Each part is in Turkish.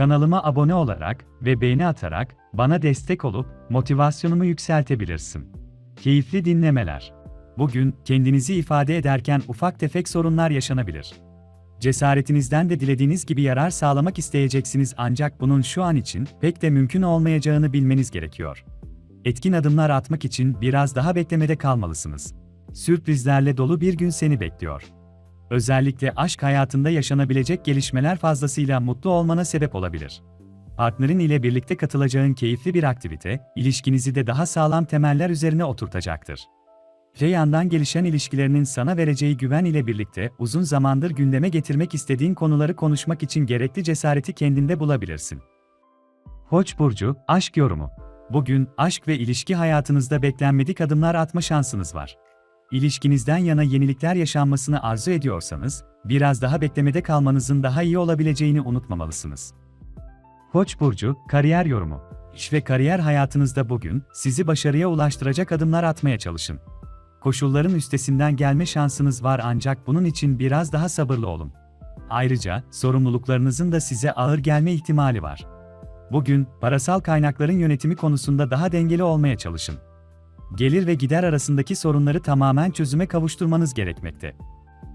Kanalıma abone olarak ve beğeni atarak bana destek olup motivasyonumu yükseltebilirsin. Keyifli dinlemeler. Bugün kendinizi ifade ederken ufak tefek sorunlar yaşanabilir. Cesaretinizden de dilediğiniz gibi yarar sağlamak isteyeceksiniz ancak bunun şu an için pek de mümkün olmayacağını bilmeniz gerekiyor. Etkin adımlar atmak için biraz daha beklemede kalmalısınız. Sürprizlerle dolu bir gün seni bekliyor. Özellikle aşk hayatında yaşanabilecek gelişmeler fazlasıyla mutlu olmana sebep olabilir. Partnerin ile birlikte katılacağın keyifli bir aktivite, ilişkinizi de daha sağlam temeller üzerine oturtacaktır. Öte yandan gelişen ilişkilerinin sana vereceği güven ile birlikte uzun zamandır gündeme getirmek istediğin konuları konuşmak için gerekli cesareti kendinde bulabilirsin. Koç burcu, aşk yorumu. Bugün aşk ve ilişki hayatınızda beklenmedik adımlar atma şansınız var. İlişkinizden yana yenilikler yaşanmasını arzu ediyorsanız, biraz daha beklemede kalmanızın daha iyi olabileceğini unutmamalısınız. Koç burcu, kariyer yorumu. İş ve kariyer hayatınızda bugün sizi başarıya ulaştıracak adımlar atmaya çalışın. Koşulların üstesinden gelme şansınız var ancak bunun için biraz daha sabırlı olun. Ayrıca sorumluluklarınızın da size ağır gelme ihtimali var. Bugün parasal kaynakların yönetimi konusunda daha dengeli olmaya çalışın. Gelir ve gider arasındaki sorunları tamamen çözüme kavuşturmanız gerekmekte.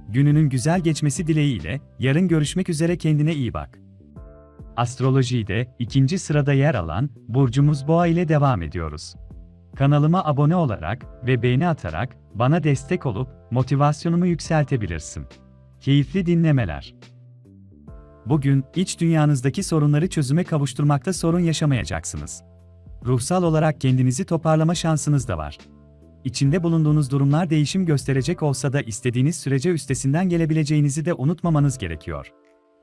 Gününün güzel geçmesi dileğiyle yarın görüşmek üzere kendine iyi bak. Astrolojide ikinci sırada yer alan burcumuz Boğa ile devam ediyoruz. Kanalıma abone olarak ve beğeni atarak bana destek olup motivasyonumu yükseltebilirsin. Keyifli dinlemeler. Bugün iç dünyanızdaki sorunları çözüme kavuşturmakta sorun yaşamayacaksınız. Ruhsal olarak kendinizi toparlama şansınız da var. İçinde bulunduğunuz durumlar değişim gösterecek olsa da istediğiniz sürece üstesinden gelebileceğinizi de unutmamanız gerekiyor.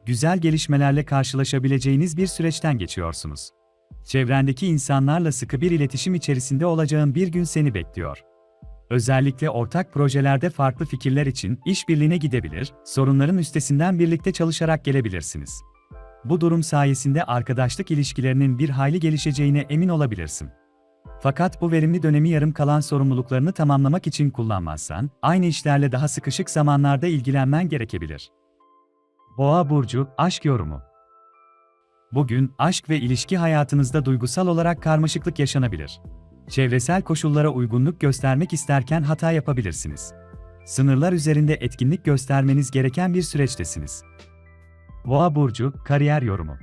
Güzel gelişmelerle karşılaşabileceğiniz bir süreçten geçiyorsunuz. Çevrendeki insanlarla sıkı bir iletişim içerisinde olacağın bir gün seni bekliyor. Özellikle ortak projelerde farklı fikirler için işbirliğine gidebilir, sorunların üstesinden birlikte çalışarak gelebilirsiniz. Bu durum sayesinde arkadaşlık ilişkilerinin bir hayli gelişeceğine emin olabilirsin. Fakat bu verimli dönemi yarım kalan sorumluluklarını tamamlamak için kullanmazsan, aynı işlerle daha sıkışık zamanlarda ilgilenmen gerekebilir. Boğa burcu aşk yorumu. Bugün aşk ve ilişki hayatınızda duygusal olarak karmaşıklık yaşanabilir. Çevresel koşullara uygunluk göstermek isterken hata yapabilirsiniz. Sınırlar üzerinde etkinlik göstermeniz gereken bir süreçtesiniz. Boğa burcu kariyer yorumu.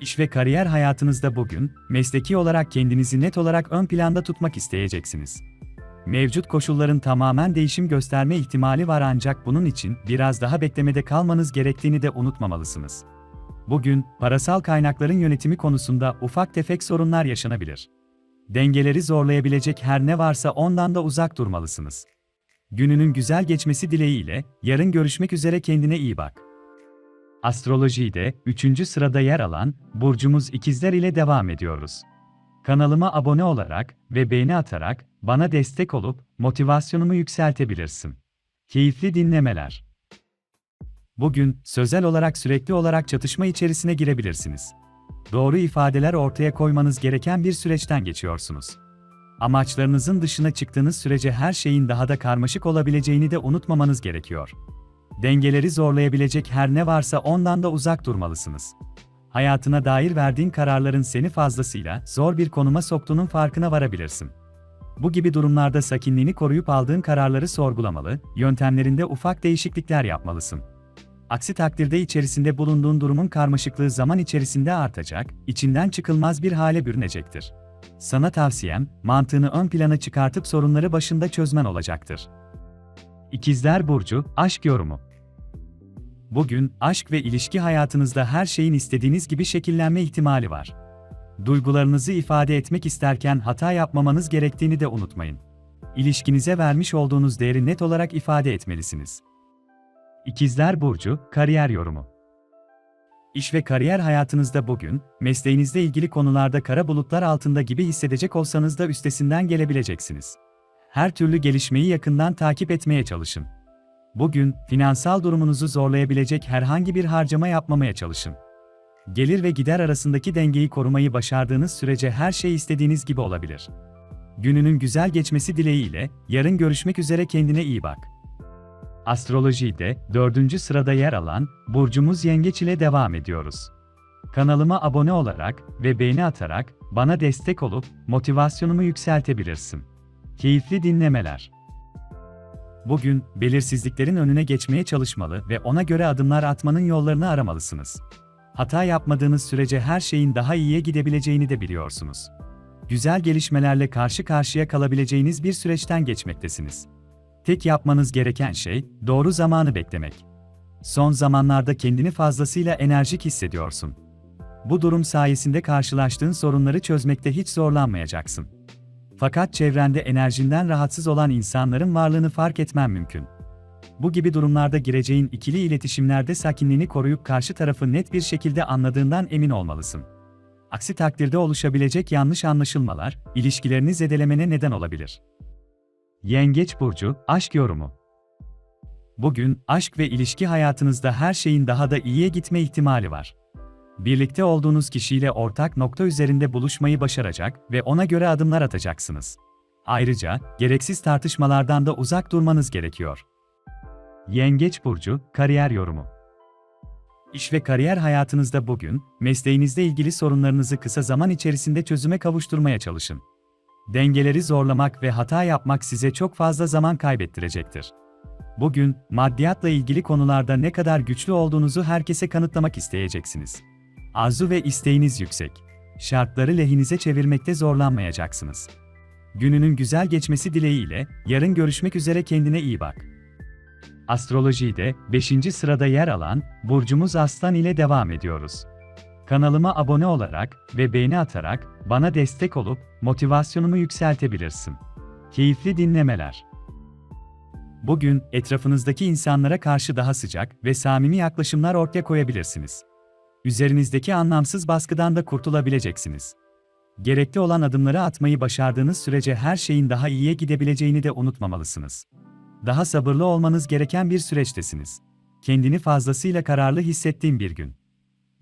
İş ve kariyer hayatınızda bugün mesleki olarak kendinizi net olarak ön planda tutmak isteyeceksiniz. Mevcut koşulların tamamen değişim gösterme ihtimali var ancak bunun için biraz daha beklemede kalmanız gerektiğini de unutmamalısınız. Bugün parasal kaynakların yönetimi konusunda ufak tefek sorunlar yaşanabilir. Dengeleri zorlayabilecek her ne varsa ondan da uzak durmalısınız. Gününün güzel geçmesi dileğiyle yarın görüşmek üzere kendine iyi bak. Astrolojide 3. sırada yer alan burcumuz ikizler ile devam ediyoruz. Kanalıma abone olarak ve beğeni atarak bana destek olup motivasyonumu yükseltebilirsin. Keyifli dinlemeler. Bugün sözel olarak sürekli olarak çatışma içerisine girebilirsiniz. Doğru ifadeler ortaya koymanız gereken bir süreçten geçiyorsunuz. Amaçlarınızın dışına çıktığınız sürece her şeyin daha da karmaşık olabileceğini de unutmamanız gerekiyor. Dengeleri zorlayabilecek her ne varsa ondan da uzak durmalısınız. Hayatına dair verdiğin kararların seni fazlasıyla zor bir konuma soktuğunun farkına varabilirsin. Bu gibi durumlarda sakinliğini koruyup aldığın kararları sorgulamalı, yöntemlerinde ufak değişiklikler yapmalısın. Aksi takdirde içerisinde bulunduğun durumun karmaşıklığı zaman içerisinde artacak, içinden çıkılmaz bir hale bürünecektir. Sana tavsiyem, mantığını ön plana çıkartıp sorunları başında çözmen olacaktır. İkizler Burcu, Aşk Yorumu Bugün, aşk ve ilişki hayatınızda her şeyin istediğiniz gibi şekillenme ihtimali var. Duygularınızı ifade etmek isterken hata yapmamanız gerektiğini de unutmayın. İlişkinize vermiş olduğunuz değeri net olarak ifade etmelisiniz. İkizler Burcu, Kariyer Yorumu İş ve kariyer hayatınızda bugün, mesleğinizle ilgili konularda kara bulutlar altında gibi hissedecek olsanız da üstesinden gelebileceksiniz. Her türlü gelişmeyi yakından takip etmeye çalışın. Bugün, finansal durumunuzu zorlayabilecek herhangi bir harcama yapmamaya çalışın. Gelir ve gider arasındaki dengeyi korumayı başardığınız sürece her şey istediğiniz gibi olabilir. Gününün güzel geçmesi dileğiyle, yarın görüşmek üzere kendine iyi bak. Astrolojide dördüncü sırada yer alan burcumuz Yengeç ile devam ediyoruz. Kanalıma abone olarak ve beğeni atarak bana destek olup motivasyonumu yükseltebilirsin. Keyifli dinlemeler. Bugün belirsizliklerin önüne geçmeye çalışmalı ve ona göre adımlar atmanın yollarını aramalısınız. Hata yapmadığınız sürece her şeyin daha iyiye gidebileceğini de biliyorsunuz. Güzel gelişmelerle karşı karşıya kalabileceğiniz bir süreçten geçmektesiniz. Tek yapmanız gereken şey, doğru zamanı beklemek. Son zamanlarda kendini fazlasıyla enerjik hissediyorsun. Bu durum sayesinde karşılaştığın sorunları çözmekte hiç zorlanmayacaksın. Fakat çevrende enerjinden rahatsız olan insanların varlığını fark etmen mümkün. Bu gibi durumlarda gireceğin ikili iletişimlerde sakinliğini koruyup karşı tarafı net bir şekilde anladığından emin olmalısın. Aksi takdirde oluşabilecek yanlış anlaşılmalar, ilişkilerini zedelemene neden olabilir. Yengeç burcu aşk yorumu. Bugün aşk ve ilişki hayatınızda her şeyin daha da iyiye gitme ihtimali var. Birlikte olduğunuz kişiyle ortak nokta üzerinde buluşmayı başaracak ve ona göre adımlar atacaksınız. Ayrıca gereksiz tartışmalardan da uzak durmanız gerekiyor. Yengeç burcu kariyer yorumu. İş ve kariyer hayatınızda bugün mesleğinizle ilgili sorunlarınızı kısa zaman içerisinde çözüme kavuşturmaya çalışın. Dengeleri zorlamak ve hata yapmak size çok fazla zaman kaybettirecektir. Bugün, maddiyatla ilgili konularda ne kadar güçlü olduğunuzu herkese kanıtlamak isteyeceksiniz. Arzu ve isteğiniz yüksek. Şartları lehinize çevirmekte zorlanmayacaksınız. Gününün güzel geçmesi dileğiyle, yarın görüşmek üzere kendine iyi bak. Astrolojide 5. sırada yer alan burcumuz Aslan ile devam ediyoruz. Kanalıma abone olarak ve beğeni atarak bana destek olup motivasyonumu yükseltebilirsin. Keyifli dinlemeler. Bugün etrafınızdaki insanlara karşı daha sıcak ve samimi yaklaşımlar ortaya koyabilirsiniz. Üzerinizdeki anlamsız baskıdan da kurtulabileceksiniz. Gerekli olan adımları atmayı başardığınız sürece her şeyin daha iyiye gidebileceğini de unutmamalısınız. Daha sabırlı olmanız gereken bir süreçtesiniz. Kendini fazlasıyla kararlı hissettiğim bir gün.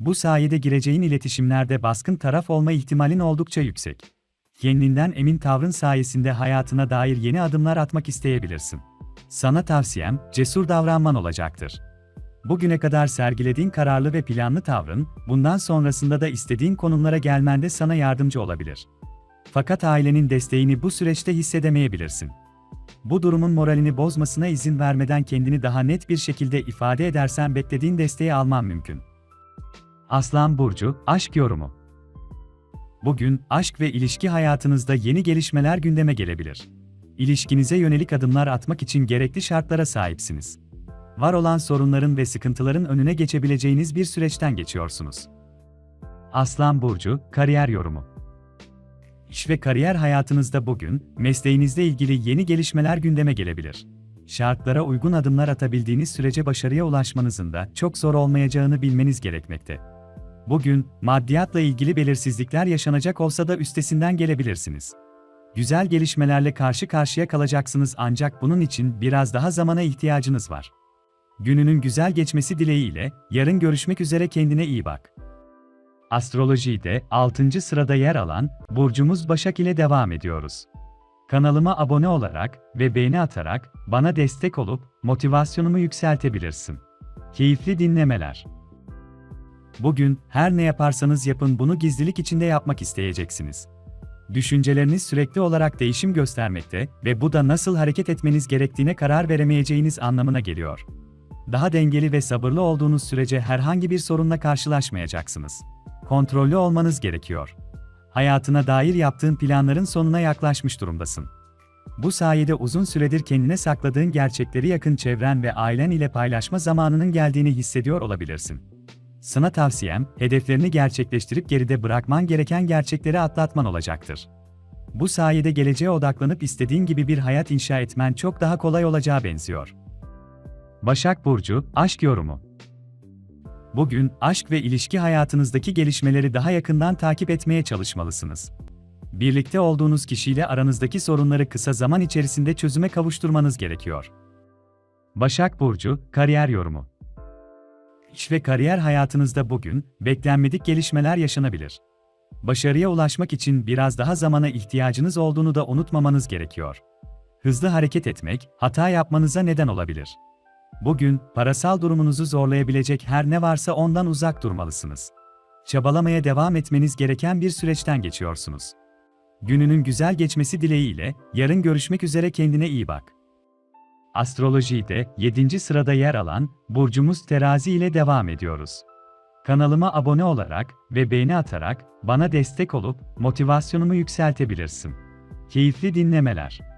Bu sayede gireceğin iletişimlerde baskın taraf olma ihtimalin oldukça yüksek. Kendinden emin tavrın sayesinde hayatına dair yeni adımlar atmak isteyebilirsin. Sana tavsiyem, cesur davranman olacaktır. Bugüne kadar sergilediğin kararlı ve planlı tavrın, bundan sonrasında da istediğin konumlara gelmende sana yardımcı olabilir. Fakat ailenin desteğini bu süreçte hissedemeyebilirsin. Bu durumun moralini bozmasına izin vermeden kendini daha net bir şekilde ifade edersen beklediğin desteği alman mümkün. Aslan Burcu, Aşk Yorumu Bugün, aşk ve ilişki hayatınızda yeni gelişmeler gündeme gelebilir. İlişkinize yönelik adımlar atmak için gerekli şartlara sahipsiniz. Var olan sorunların ve sıkıntıların önüne geçebileceğiniz bir süreçten geçiyorsunuz. Aslan Burcu, Kariyer Yorumu İş ve kariyer hayatınızda bugün, mesleğinizle ilgili yeni gelişmeler gündeme gelebilir. Şartlara uygun adımlar atabildiğiniz sürece başarıya ulaşmanızın da çok zor olmayacağını bilmeniz gerekmekte. Bugün, maddiyatla ilgili belirsizlikler yaşanacak olsa da üstesinden gelebilirsiniz. Güzel gelişmelerle karşı karşıya kalacaksınız ancak bunun için biraz daha zamana ihtiyacınız var. Gününün güzel geçmesi dileğiyle, yarın görüşmek üzere kendine iyi bak. Astrolojide 6. sırada yer alan burcumuz Başak ile devam ediyoruz. Kanalıma abone olarak ve beğeni atarak bana destek olup motivasyonumu yükseltebilirsin. Keyifli dinlemeler. Bugün her ne yaparsanız yapın bunu gizlilik içinde yapmak isteyeceksiniz. Düşünceleriniz sürekli olarak değişim göstermekte ve bu da nasıl hareket etmeniz gerektiğine karar veremeyeceğiniz anlamına geliyor. Daha dengeli ve sabırlı olduğunuz sürece herhangi bir sorunla karşılaşmayacaksınız. Kontrollü olmanız gerekiyor. Hayatına dair yaptığın planların sonuna yaklaşmış durumdasın. Bu sayede uzun süredir kendine sakladığın gerçekleri yakın çevren ve ailen ile paylaşma zamanının geldiğini hissediyor olabilirsin. Sana tavsiyem, hedeflerini gerçekleştirip geride bırakman gereken gerçekleri atlatman olacaktır. Bu sayede geleceğe odaklanıp istediğin gibi bir hayat inşa etmen çok daha kolay olacağı benziyor. Başak Burcu, Aşk Yorumu Bugün aşk ve ilişki hayatınızdaki gelişmeleri daha yakından takip etmeye çalışmalısınız. Birlikte olduğunuz kişiyle aranızdaki sorunları kısa zaman içerisinde çözüme kavuşturmanız gerekiyor. Başak Burcu, Kariyer Yorumu İş ve kariyer hayatınızda bugün, beklenmedik gelişmeler yaşanabilir. Başarıya ulaşmak için biraz daha zamana ihtiyacınız olduğunu da unutmamanız gerekiyor. Hızlı hareket etmek, hata yapmanıza neden olabilir. Bugün, parasal durumunuzu zorlayabilecek her ne varsa ondan uzak durmalısınız. Çabalamaya devam etmeniz gereken bir süreçten geçiyorsunuz. Gününün güzel geçmesi dileğiyle, yarın görüşmek üzere kendine iyi bak. Astrolojide 7. sırada yer alan burcumuz Terazi ile devam ediyoruz. Kanalıma abone olarak ve beğeni atarak bana destek olup motivasyonumu yükseltebilirsin. Keyifli dinlemeler.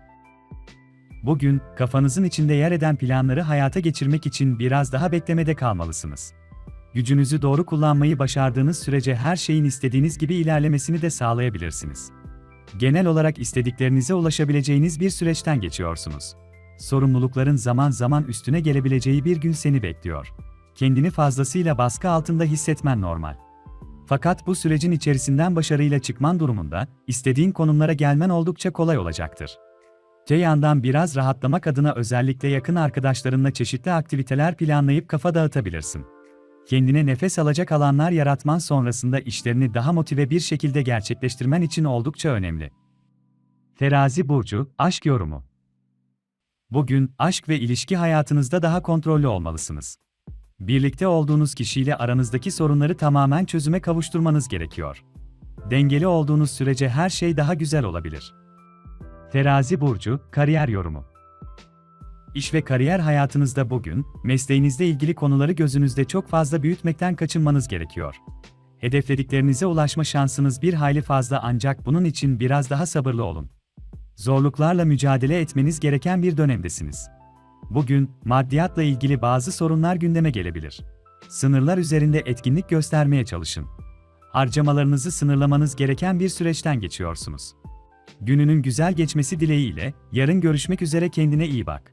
Bugün kafanızın içinde yer eden planları hayata geçirmek için biraz daha beklemede kalmalısınız. Gücünüzü doğru kullanmayı başardığınız sürece her şeyin istediğiniz gibi ilerlemesini de sağlayabilirsiniz. Genel olarak istediklerinize ulaşabileceğiniz bir süreçten geçiyorsunuz. Sorumlulukların zaman zaman üstüne gelebileceği bir gün seni bekliyor. Kendini fazlasıyla baskı altında hissetmen normal. Fakat bu sürecin içerisinden başarıyla çıkman durumunda, istediğin konumlara gelmen oldukça kolay olacaktır. Yandan biraz rahatlamak adına özellikle yakın arkadaşlarınla çeşitli aktiviteler planlayıp kafa dağıtabilirsin. Kendine nefes alacak alanlar yaratman sonrasında işlerini daha motive bir şekilde gerçekleştirmen için oldukça önemli. Terazi burcu, aşk yorumu. Bugün aşk ve ilişki hayatınızda daha kontrollü olmalısınız. Birlikte olduğunuz kişiyle aranızdaki sorunları tamamen çözüme kavuşturmanız gerekiyor. Dengeli olduğunuz sürece her şey daha güzel olabilir. Terazi burcu, kariyer yorumu. İş ve kariyer hayatınızda bugün, mesleğinizle ilgili konuları gözünüzde çok fazla büyütmekten kaçınmanız gerekiyor. Hedeflediklerinize ulaşma şansınız bir hayli fazla ancak bunun için biraz daha sabırlı olun. Zorluklarla mücadele etmeniz gereken bir dönemdesiniz. Bugün, maddiyatla ilgili bazı sorunlar gündeme gelebilir. Sınırlar üzerinde etkinlik göstermeye çalışın. Harcamalarınızı sınırlamanız gereken bir süreçten geçiyorsunuz. Gününün güzel geçmesi dileğiyle, yarın görüşmek üzere kendine iyi bak.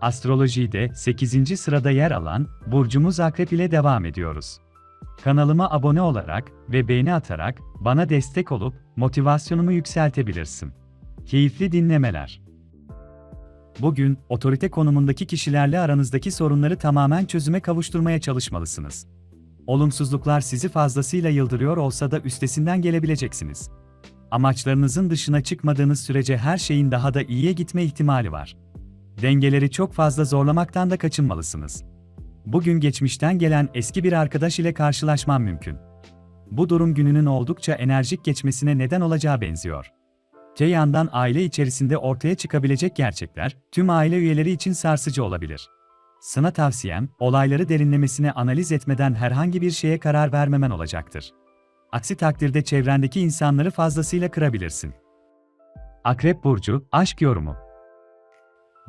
Astrolojide 8. sırada yer alan burcumuz Akrep ile devam ediyoruz. Kanalıma abone olarak ve beğeni atarak bana destek olup motivasyonumu yükseltebilirsin. Keyifli dinlemeler. Bugün otorite konumundaki kişilerle aranızdaki sorunları tamamen çözüme kavuşturmaya çalışmalısınız. Olumsuzluklar sizi fazlasıyla yıldırıyor olsa da üstesinden gelebileceksiniz. Amaçlarınızın dışına çıkmadığınız sürece her şeyin daha da iyiye gitme ihtimali var. Dengeleri çok fazla zorlamaktan da kaçınmalısınız. Bugün geçmişten gelen eski bir arkadaş ile karşılaşman mümkün. Bu durum gününün oldukça enerjik geçmesine neden olacağı benziyor. Te yandan aile içerisinde ortaya çıkabilecek gerçekler, tüm aile üyeleri için sarsıcı olabilir. Sana tavsiyem, olayları derinlemesine analiz etmeden herhangi bir şeye karar vermemen olacaktır. Aksi takdirde çevrendeki insanları fazlasıyla kırabilirsin. Akrep Burcu, Aşk Yorumu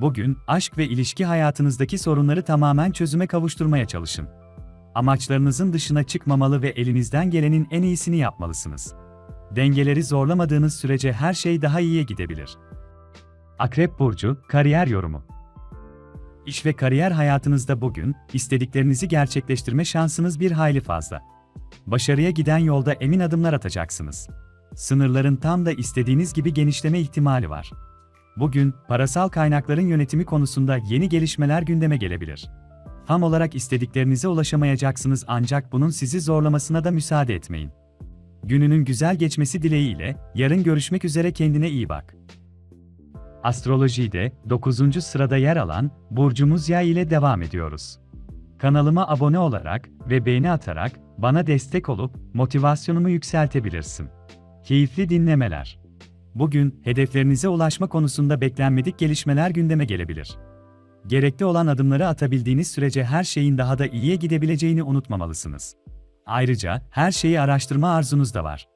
Bugün, aşk ve ilişki hayatınızdaki sorunları tamamen çözüme kavuşturmaya çalışın. Amaçlarınızın dışına çıkmamalı ve elinizden gelenin en iyisini yapmalısınız. Dengeleri zorlamadığınız sürece her şey daha iyiye gidebilir. Akrep Burcu, Kariyer Yorumu İş ve kariyer hayatınızda bugün, istediklerinizi gerçekleştirme şansınız bir hayli fazla. Başarıya giden yolda emin adımlar atacaksınız. Sınırların tam da istediğiniz gibi genişleme ihtimali var. Bugün, parasal kaynakların yönetimi konusunda yeni gelişmeler gündeme gelebilir. Tam olarak istediklerinize ulaşamayacaksınız ancak bunun sizi zorlamasına da müsaade etmeyin. Gününün güzel geçmesi dileğiyle, yarın görüşmek üzere kendine iyi bak. Astrolojide 9. sırada yer alan burcumuz Yay ile devam ediyoruz. Kanalıma abone olarak ve beğeni atarak bana destek olup motivasyonumu yükseltebilirsin. Keyifli dinlemeler. Bugün hedeflerinize ulaşma konusunda beklenmedik gelişmeler gündeme gelebilir. Gerekli olan adımları atabildiğiniz sürece her şeyin daha da iyiye gidebileceğini unutmamalısınız. Ayrıca her şeyi araştırma arzunuz da var.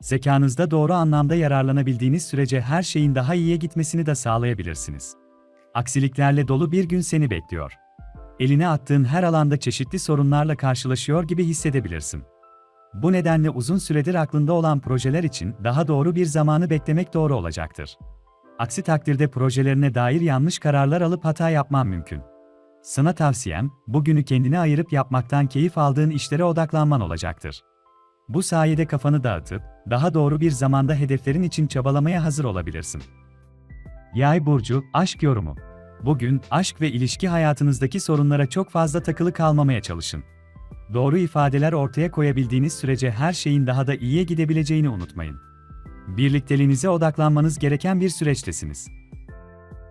Zekanızda doğru anlamda yararlanabildiğiniz sürece her şeyin daha iyiye gitmesini de sağlayabilirsiniz. Aksiliklerle dolu bir gün seni bekliyor. Eline attığın her alanda çeşitli sorunlarla karşılaşıyor gibi hissedebilirsin. Bu nedenle uzun süredir aklında olan projeler için daha doğru bir zamanı beklemek doğru olacaktır. Aksi takdirde projelerine dair yanlış kararlar alıp hata yapman mümkün. Sana tavsiyem, bugünü kendine ayırıp yapmaktan keyif aldığın işlere odaklanman olacaktır. Bu sayede kafanı dağıtıp, daha doğru bir zamanda hedeflerin için çabalamaya hazır olabilirsin. Yay burcu, aşk yorumu. Bugün aşk ve ilişki hayatınızdaki sorunlara çok fazla takılı kalmamaya çalışın. Doğru ifadeler ortaya koyabildiğiniz sürece her şeyin daha da iyiye gidebileceğini unutmayın. Birlikteliğinize odaklanmanız gereken bir süreçtesiniz.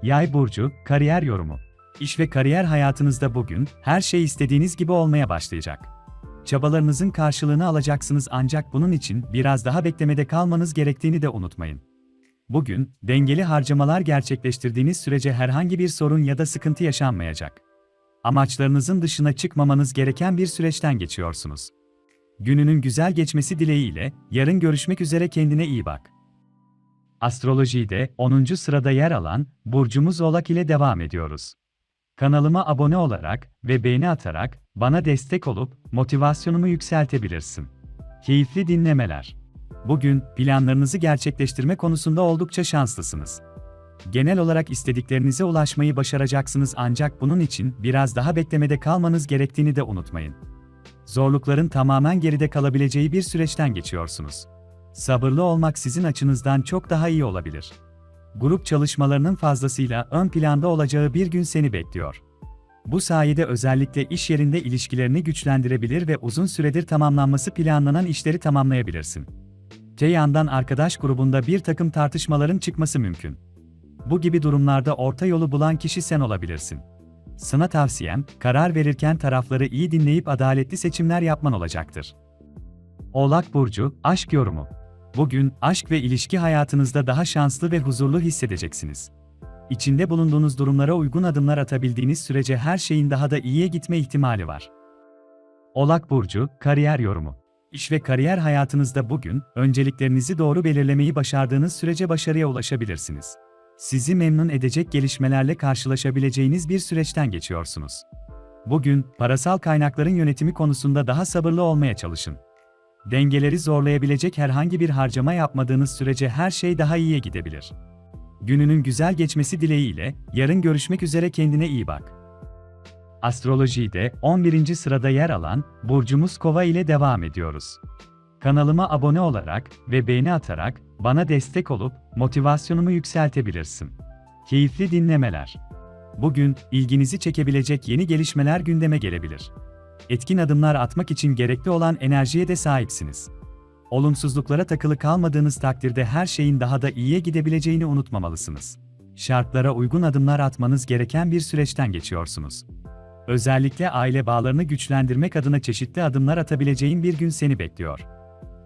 Yay burcu, kariyer yorumu. İş ve kariyer hayatınızda bugün her şey istediğiniz gibi olmaya başlayacak. Çabalarınızın karşılığını alacaksınız ancak bunun için biraz daha beklemede kalmanız gerektiğini de unutmayın. Bugün dengeli harcamalar gerçekleştirdiğiniz sürece herhangi bir sorun ya da sıkıntı yaşanmayacak. Amaçlarınızın dışına çıkmamanız gereken bir süreçten geçiyorsunuz. Gününün güzel geçmesi dileğiyle yarın görüşmek üzere kendine iyi bak. Astrolojide 10. sırada yer alan burcumuz Oğlak ile devam ediyoruz. Kanalıma abone olarak ve beğeni atarak bana destek olup motivasyonumu yükseltebilirsin. Keyifli dinlemeler. Bugün planlarınızı gerçekleştirme konusunda oldukça şanslısınız. Genel olarak istediklerinize ulaşmayı başaracaksınız ancak bunun için biraz daha beklemede kalmanız gerektiğini de unutmayın. Zorlukların tamamen geride kalabileceği bir süreçten geçiyorsunuz. Sabırlı olmak sizin açınızdan çok daha iyi olabilir. Grup çalışmalarının fazlasıyla ön planda olacağı bir gün seni bekliyor. Bu sayede özellikle iş yerinde ilişkilerini güçlendirebilir ve uzun süredir tamamlanması planlanan işleri tamamlayabilirsin. Te yandan arkadaş grubunda bir takım tartışmaların çıkması mümkün. Bu gibi durumlarda orta yolu bulan kişi sen olabilirsin. Sana tavsiyem, karar verirken tarafları iyi dinleyip adaletli seçimler yapman olacaktır. Oğlak Burcu, Aşk Yorumu Bugün, aşk ve ilişki hayatınızda daha şanslı ve huzurlu hissedeceksiniz. İçinde bulunduğunuz durumlara uygun adımlar atabildiğiniz sürece her şeyin daha da iyiye gitme ihtimali var. Oğlak Burcu, Kariyer Yorumu İş ve kariyer hayatınızda bugün, önceliklerinizi doğru belirlemeyi başardığınız sürece başarıya ulaşabilirsiniz. Sizi memnun edecek gelişmelerle karşılaşabileceğiniz bir süreçten geçiyorsunuz. Bugün, parasal kaynakların yönetimi konusunda daha sabırlı olmaya çalışın. Dengeleri zorlayabilecek herhangi bir harcama yapmadığınız sürece her şey daha iyiye gidebilir. Gününün güzel geçmesi dileğiyle, yarın görüşmek üzere kendine iyi bak. Astrolojide 11. sırada yer alan burcumuz Kova ile devam ediyoruz. Kanalıma abone olarak ve beğeni atarak bana destek olup motivasyonumu yükseltebilirsin. Keyifli dinlemeler. Bugün ilginizi çekebilecek yeni gelişmeler gündeme gelebilir. Etkin adımlar atmak için gerekli olan enerjiye de sahipsiniz. Olumsuzluklara takılı kalmadığınız takdirde her şeyin daha da iyiye gidebileceğini unutmamalısınız. Şartlara uygun adımlar atmanız gereken bir süreçten geçiyorsunuz. Özellikle aile bağlarını güçlendirmek adına çeşitli adımlar atabileceğin bir gün seni bekliyor.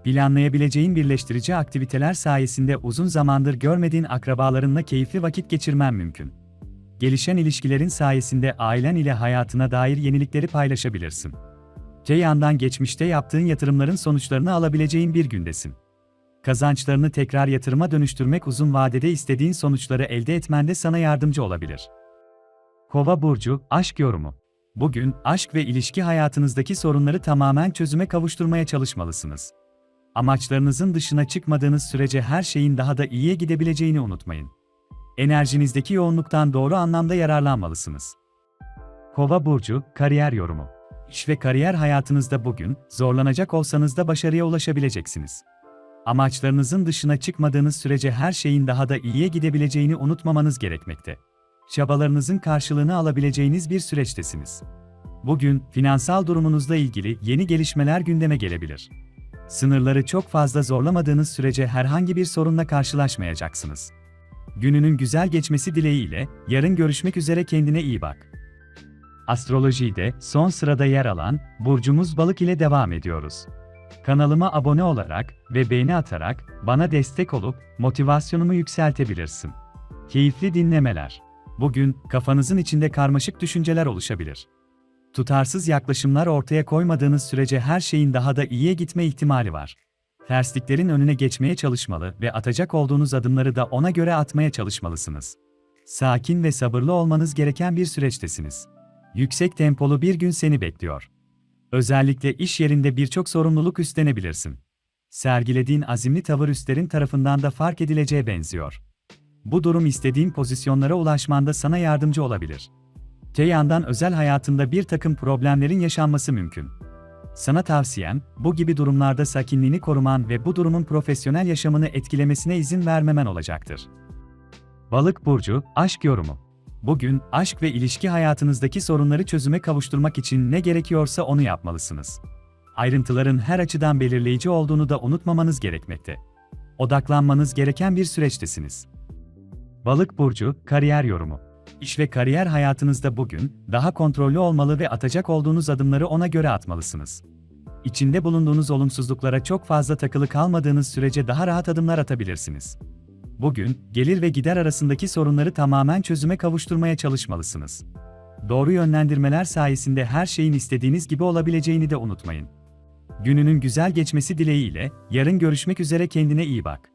Planlayabileceğin birleştirici aktiviteler sayesinde uzun zamandır görmediğin akrabalarınla keyifli vakit geçirmen mümkün. Gelişen ilişkilerin sayesinde ailen ile hayatına dair yenilikleri paylaşabilirsin. Te yandan geçmişte yaptığın yatırımların sonuçlarını alabileceğin bir gündesin. Kazançlarını tekrar yatırıma dönüştürmek uzun vadede istediğin sonuçları elde etmende sana yardımcı olabilir. Kova burcu aşk yorumu. Bugün aşk ve ilişki hayatınızdaki sorunları tamamen çözüme kavuşturmaya çalışmalısınız. Amaçlarınızın dışına çıkmadığınız sürece her şeyin daha da iyiye gidebileceğini unutmayın. Enerjinizdeki yoğunluktan doğru anlamda yararlanmalısınız. Kova burcu kariyer yorumu. İş ve kariyer hayatınızda bugün zorlanacak olsanız da başarıya ulaşabileceksiniz. Amaçlarınızın dışına çıkmadığınız sürece her şeyin daha da iyiye gidebileceğini unutmamanız gerekmekte. Çabalarınızın karşılığını alabileceğiniz bir süreçtesiniz. Bugün finansal durumunuzla ilgili yeni gelişmeler gündeme gelebilir. Sınırları çok fazla zorlamadığınız sürece herhangi bir sorunla karşılaşmayacaksınız. Gününün güzel geçmesi dileğiyle yarın görüşmek üzere kendine iyi bak. Astrolojide son sırada yer alan burcumuz Balık ile devam ediyoruz. Kanalıma abone olarak ve beğeni atarak bana destek olup motivasyonumu yükseltebilirsin. Keyifli dinlemeler. Bugün kafanızın içinde karmaşık düşünceler oluşabilir. Tutarsız yaklaşımlar ortaya koymadığınız sürece her şeyin daha da iyiye gitme ihtimali var. Tersliklerin önüne geçmeye çalışmalı ve atacak olduğunuz adımları da ona göre atmaya çalışmalısınız. Sakin ve sabırlı olmanız gereken bir süreçtesiniz. Yüksek tempolu bir gün seni bekliyor. Özellikle iş yerinde birçok sorumluluk üstlenebilirsin. Sergilediğin azimli tavır üstlerin tarafından da fark edileceğe benziyor. Bu durum istediğin pozisyonlara ulaşmanda sana yardımcı olabilir. Te yandan özel hayatında bir takım problemlerin yaşanması mümkün. Sana tavsiyem, bu gibi durumlarda sakinliğini koruman ve bu durumun profesyonel yaşamını etkilemesine izin vermemen olacaktır. Balık burcu, aşk yorumu. Bugün aşk ve ilişki hayatınızdaki sorunları çözüme kavuşturmak için ne gerekiyorsa onu yapmalısınız. Ayrıntıların her açıdan belirleyici olduğunu da unutmamanız gerekmekte. Odaklanmanız gereken bir süreçtesiniz. Balık burcu, kariyer yorumu. İş ve kariyer hayatınızda bugün daha kontrollü olmalı ve atacak olduğunuz adımları ona göre atmalısınız. İçinde bulunduğunuz olumsuzluklara çok fazla takılı kalmadığınız sürece daha rahat adımlar atabilirsiniz. Bugün, gelir ve gider arasındaki sorunları tamamen çözüme kavuşturmaya çalışmalısınız. Doğru yönlendirmeler sayesinde her şeyin istediğiniz gibi olabileceğini de unutmayın. Gününün güzel geçmesi dileğiyle, yarın görüşmek üzere kendine iyi bak.